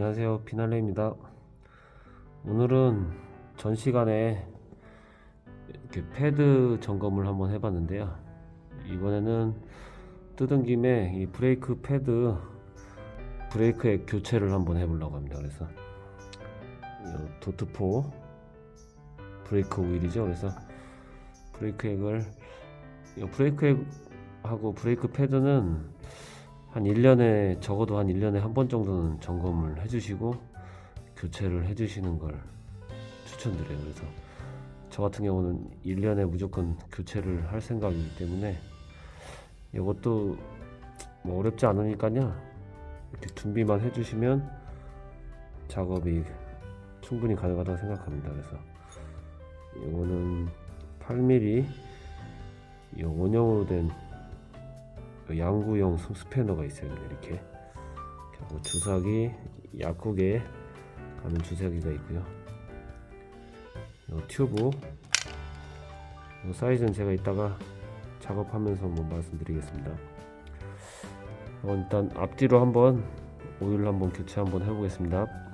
안녕하세요. 피날레입니다. 오늘은 전 시간에 이렇게 패드 점검을 한번 해봤는데요. 이번에는 뜯은 김에 이 브레이크 패드 브레이크 액 교체를 한번 해보려고 합니다. 그래서 이 도트포 브레이크 오일이죠. 그래서 브레이크 액을 이 브레이크 액하고 브레이크 패드는 한 1년에 적어도 한 1년에 한 번 정도는 점검을 해주시고 교체를 해주시는 걸 추천드려요. 그래서 저 같은 경우는 1년에 무조건 교체를 할 생각이기 때문에 이것도 뭐 어렵지 않으니까요. 이렇게 준비만 해주시면 작업이 충분히 가능하다고 생각합니다. 그래서 이거는 8mm 이 원형으로 된 양구형 스- 스패너가 있어요. 이렇게 그리고 주사기 약국에 가는 주사기가 있고요. 요 튜브 요 사이즈는 제가 이따가 작업하면서 한번 말씀드리겠습니다. 어, 일단 앞뒤로 한번 오일 한번 교체 한번 해보겠습니다.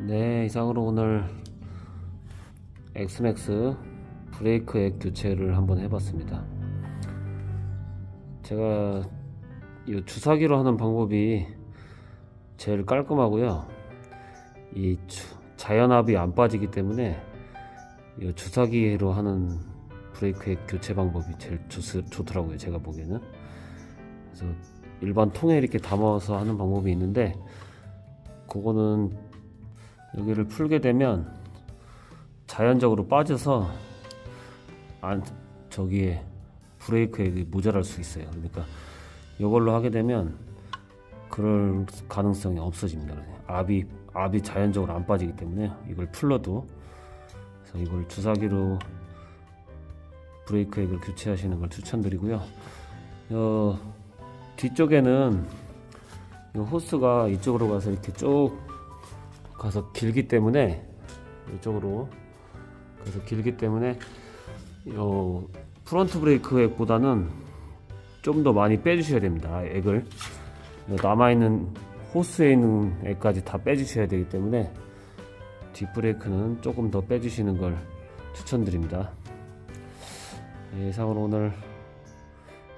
네, 이상으로 오늘 엑스맥스 브레이크 액 교체를 한번 해봤습니다. 제가 이 주사기로 하는 방법이 제일 깔끔하고요. 이 주- 자연압이 안 빠지기 때문에 이 주사기로 하는 브레이크 액 교체 방법이 제일 좋, 좋더라고요. 제가 보기에는. 그래서 일반 통에 이렇게 담아서 하는 방법이 있는데 그거는 여기를 풀게 되면 자연적으로 빠져서 안 저기에 브레이크에 모자랄 수 있어요. 그러니까 이걸로 하게 되면 그럴 가능성이 없어집니다. 압이 압이 자연적으로 안 빠지기 때문에 이걸 풀러도 그래서 이걸 주사기로 브레이크 액을 교체하시는 걸 추천드리고요. 어, 뒤쪽에는 이 호스가 이쪽으로 가서 이렇게 쭉 가서 길기 때문에 이쪽으로 그래서 길기 때문에 요 프론트 브레이크 액보다는 좀 더 많이 빼주셔야 됩니다. 액을 남아 있는 호스에 있는 액까지 다 빼주셔야 되기 때문에 뒷 브레이크는 조금 더 빼주시는 걸 추천드립니다. 네, 이상으로 오늘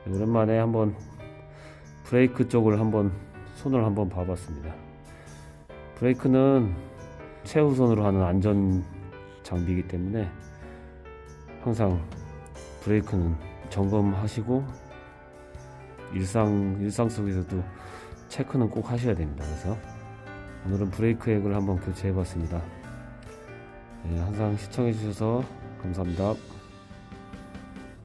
오랜만에 한번 브레이크 쪽을 한번 손을 한번 봐봤습니다. 브레이크는 최우선으로 하는 안전 장비이기 때문에 항상 브레이크는 점검하시고 일상 일상 속에서도 체크는 꼭 하셔야 됩니다. 그래서 오늘은 브레이크 액을 한번 교체해 봤습니다. 네, 항상 시청해 주셔서 감사합니다.